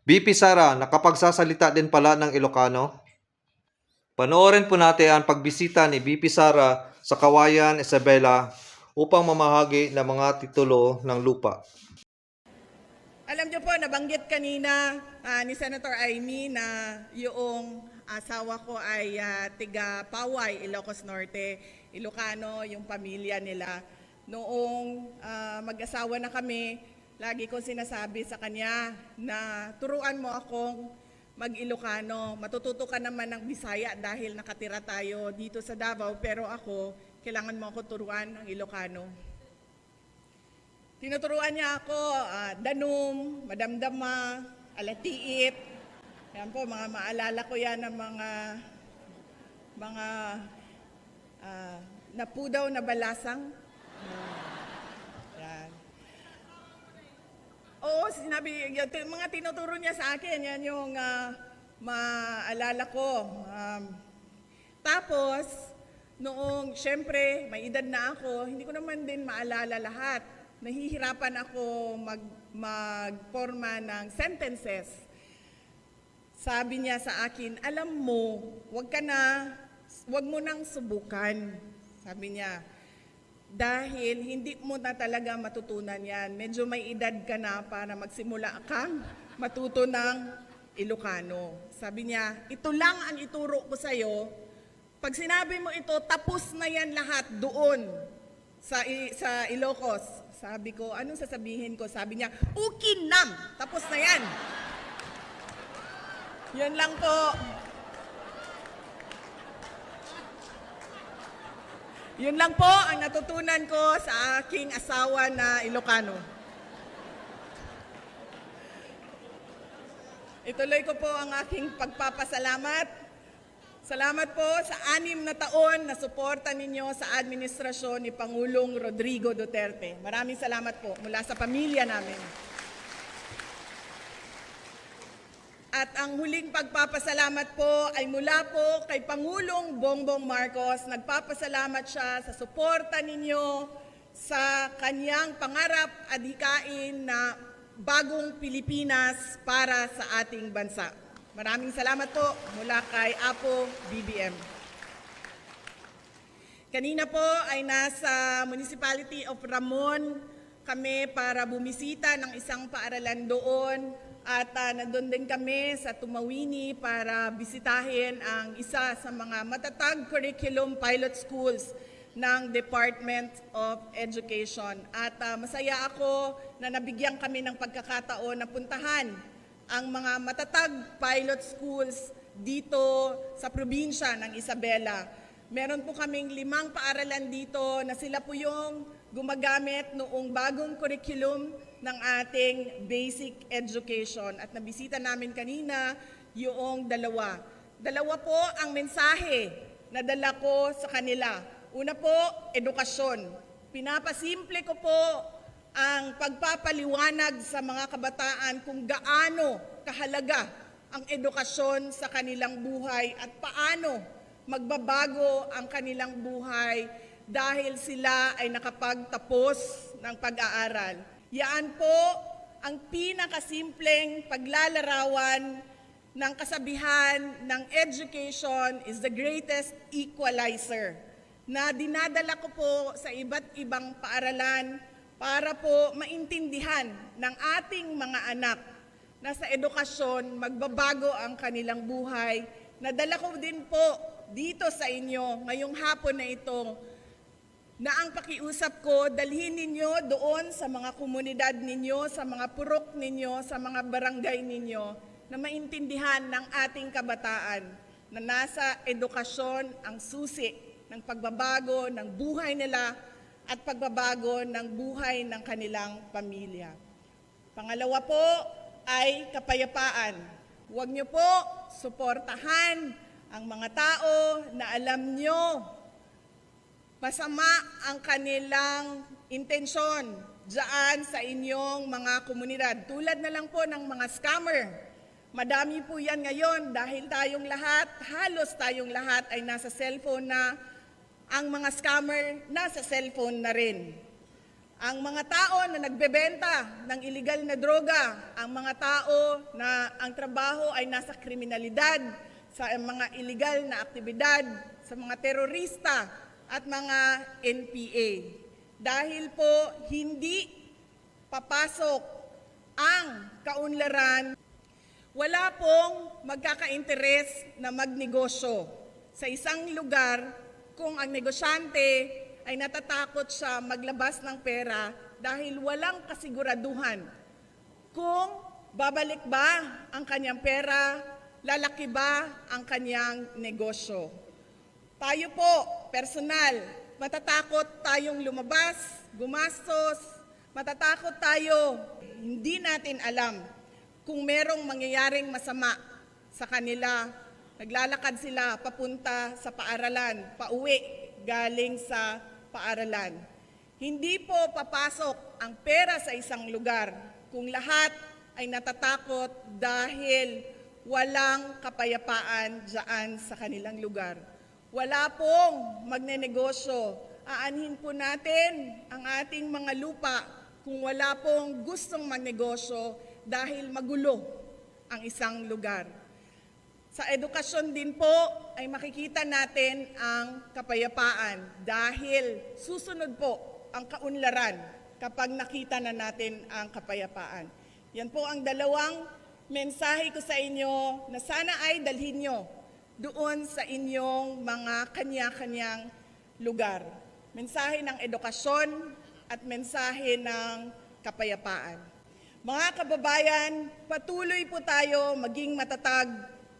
BP Sara, nakapagsasalita din pala ng Ilocano? Panoorin po natin ang pagbisita ni BP Sara sa Kawayan, Isabela upang mamahagi ng mga titulo ng lupa. Alam niyo po, nabanggit kanina ah, ni Senator Amy na yung asawa ko ay ah, tiga Paway, Ilocos Norte, Ilocano, yung pamilya nila. Noong ah, mag-asawa na kami, lagi ko sinasabi sa kanya na turuan mo akong mag-Ilocano. Matututo ka naman ng Bisaya dahil nakatira tayo dito sa Davao, pero ako, kailangan mo ako turuan ng Ilocano. Tinuturuan niya ako, ah, danum, madamdama, alatiit. Yan po, mga maalala ko yan ng mga mga ah, napudaw na balasang. Yan. Sinabi, mga tinuturo niya sa akin, yan yung ah, maalala ko. Um, tapos, noong, syempre, may edad na ako, hindi ko naman din maalala lahat. Nahihirapan ako mag, magporma ng sentences. Sabi niya sa akin, alam mo, wag ka na, wag mo nang subukan. Sabi niya, dahil hindi mo na talaga matutunan yan. Medyo may edad ka na para magsimula kang matuto ng Ilocano. Sabi niya, ito lang ang ituro ko sa'yo. Pag sinabi mo ito, tapos na yan lahat doon sa, sa Ilocos. Sabi ko, anong sasabihin ko? Sabi niya, ukinam! Tapos na yan. Yan lang po. Yun lang po ang natutunan ko sa aking asawa na Ilocano. Ituloy ko po ang aking pagpapasalamat. Salamat po sa anim na taon na suporta ninyo sa administrasyon ni Pangulong Rodrigo Duterte. Maraming salamat po mula sa pamilya namin. At ang huling pagpapasalamat po ay mula po kay Pangulong Bongbong Marcos. Nagpapasalamat siya sa suporta ninyo sa kanyang pangarap at hikain na bagong Pilipinas para sa ating bansa. Maraming salamat po mula kay Apo BBM. Kanina po ay nasa Municipality of Ramon kami para bumisita ng isang paaralan doon at uh, nandun din kami sa Tumawini para bisitahin ang isa sa mga matatag curriculum pilot schools ng Department of Education. At ah, masaya ako na nabigyan kami ng pagkakataon na puntahan ang mga matatag pilot schools dito sa probinsya ng Isabela. Meron po kaming limang paaralan dito na sila po yung gumagamit noong bagong curriculum ng ating basic education. At nabisita namin kanina yung dalawa. Dalawa po ang mensahe na dala ko sa kanila. Una po, edukasyon. Pinapasimple ko po ang pagpapaliwanag sa mga kabataan kung gaano kahalaga ang edukasyon sa kanilang buhay at paano magbabago ang kanilang buhay dahil sila ay nakapagtapos ng pag-aaral. Yaan po ang pinakasimpleng paglalarawan ng kasabihan ng education is the greatest equalizer na dinadala ko po sa iba't ibang paaralan para po maintindihan ng ating mga anak na sa edukasyon magbabago ang kanilang buhay. Nadala ko din po dito sa inyo ngayong hapon na ito na ang pakiusap ko, dalhin ninyo doon sa mga komunidad ninyo, sa mga purok ninyo, sa mga barangay ninyo, na maintindihan ng ating kabataan na nasa edukasyon ang susi ng pagbabago ng buhay nila at pagbabago ng buhay ng kanilang pamilya. Pangalawa po ay kapayapaan. Huwag niyo po suportahan ang mga tao na alam niyo masama ang kanilang intensyon dyan sa inyong mga komunidad. Tulad na lang po ng mga scammer. Madami po yan ngayon dahil tayong lahat, halos tayong lahat ay nasa cellphone na, ang mga scammer nasa cellphone na rin. Ang mga tao na nagbebenta ng iligal na droga, ang mga tao na ang trabaho ay nasa kriminalidad, sa mga iligal na aktibidad, sa mga terorista at mga NPA. Dahil po hindi papasok ang kaunlaran wala pong magkakainteres na magnegosyo sa isang lugar kung ang negosyante ay natatakot siya maglabas ng pera dahil walang kasiguraduhan kung babalik ba ang kanyang pera, lalaki ba ang kanyang negosyo. Tayo po, personal, matatakot tayong lumabas, gumastos, matatakot tayo, hindi natin alam kung merong mangyayaring masama sa kanila, naglalakad sila papunta sa paaralan, pauwi galing sa paaralan. Hindi po papasok ang pera sa isang lugar kung lahat ay natatakot dahil walang kapayapaan dyan sa kanilang lugar. Wala pong magnenegosyo. Aanhin po natin ang ating mga lupa kung wala pong gustong magnegosyo dahil magulo ang isang lugar. Sa edukasyon din po ay makikita natin ang kapayapaan dahil susunod po ang kaunlaran kapag nakita na natin ang kapayapaan. Yan po ang dalawang mensahe ko sa inyo na sana ay dalhin nyo doon sa inyong mga kanya-kanyang lugar. Mensahe ng edukasyon at mensahe ng kapayapaan. Mga kababayan, patuloy po tayo maging matatag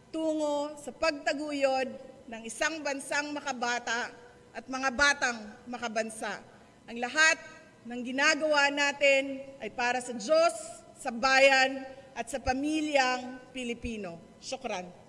tungo sa pagtaguyod ng isang bansang makabata at mga batang makabansa. Ang lahat ng ginagawa natin ay para sa Diyos, sa bayan at sa pamilyang Pilipino. Syukran.